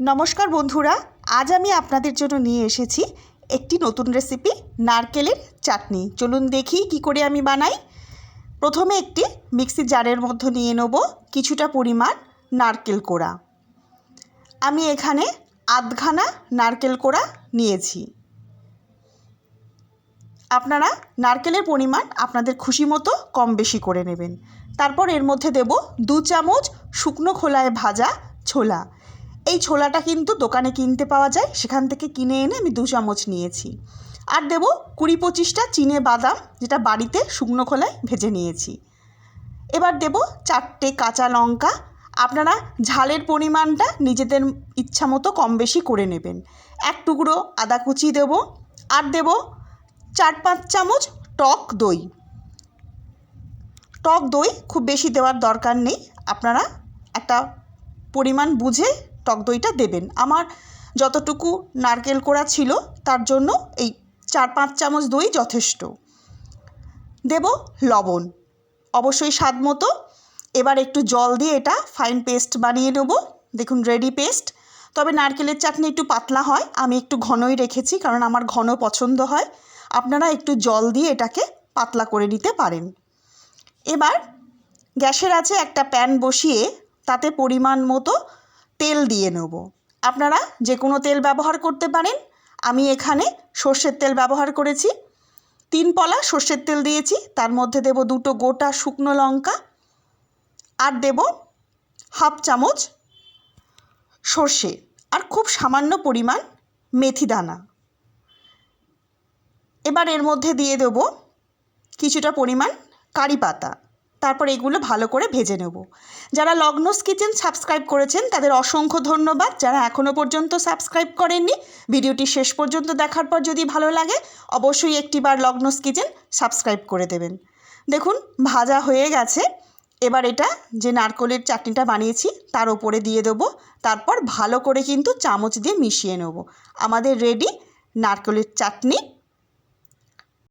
নমস্কার বন্ধুরা, আজ আমি আপনাদের জন্য নিয়ে এসেছি একটি নতুন রেসিপি নারকেলের চাটনি। চলুন দেখি কি করে আমি বানাই। প্রথমে একটি মিক্সি জারের মধ্যে নিয়ে নেব কিছুটা পরিমাণ নারকেল কোড়া। আমি এখানে আধখানা নারকেল কোড়া নিয়েছি। আপনারা নারকেলের পরিমাণ আপনাদের খুশি মতো কম বেশি করে নেবেন। তারপর এর মধ্যে দেব দু চামচ শুকনো খোলায় ভাজা ছোলা। এই ছোলাটা কিন্তু দোকানে কিনতে পাওয়া যায়। সেখান থেকে কিনে এনে আমি দু চামচ নিয়েছি। আর দেব কুড়ি পঁচিশটা চিনে বাদাম, যেটা বাড়িতে শুকনো খোলায় ভেজে নিয়েছি। এবার দেব চারটে কাঁচা লঙ্কা। আপনারা ঝালের পরিমাণটা নিজেদের ইচ্ছা মতো কম বেশি করে নেবেন। এক টুকরো আদা কুচি দেব। আর দেব চার পাঁচ চামচ টক দই। টক দই খুব বেশি দেওয়ার দরকার নেই। আপনারা একটা পরিমাণ বুঝে টক দইটা দেবেন। আমার যতটুকু নারকেল কোড়া ছিল, তার জন্য এই চার পাঁচ চামচ দই যথেষ্ট। দেব লবণ। অবশ্যই স্বাদ মতো। এবার একটু জল দিয়ে এটা ফাইন পেস্ট বানিয়ে নেব। দেখুন রেডি পেস্ট তবে নারকেলের চাটনি একটু পাতলা হয়। আমি একটু ঘনই রেখেছি, কারণ আমার ঘন পছন্দ হয়। আপনারা একটু জল দিয়ে এটাকে পাতলা করে নিতে পারেন। এবার গ্যাসের আছে একটা প্যান বসিয়ে তাতে পরিমাণ মতো তেল দিয়ে নেব। আপনারা যে কোনো তেল ব্যবহার করতে পারেন। আমি এখানে সর্ষের তেল ব্যবহার করেছি। তিন পলা সর্ষের তেল দিয়েছি। তার মধ্যে দেব দুটো গোটা শুকনো লঙ্কা। আর দেব হাফ চামচ সর্ষে। আর খুব সামান্য পরিমাণ মেথি দানা। এবার এর মধ্যে দিয়ে দেব কিছুটা পরিমাণ কারি পাতা। তারপর এগুলো ভালো করে ভেজে নেব। যারা লগ্নস কিচেন সাবস্ক্রাইব করেছেন, তাদের অসংখ্য ধন্যবাদ। যারা এখনও পর্যন্ত সাবস্ক্রাইব করেননি, ভিডিওটি শেষ পর্যন্ত দেখার পর যদি ভালো লাগে, অবশ্যই একটিবার লগ্নস কিচেন সাবস্ক্রাইব করে দেবেন। দেখুন, ভাজা হয়ে গেছে। এবার এটা যে নারকলের চাটনিটা বানিয়েছি, তার ওপরে দিয়ে দেবো। তারপর ভালো করে কিন্তু চামচ দিয়ে মিশিয়ে নেব। আমাদের রেডি নারকলের চাটনি।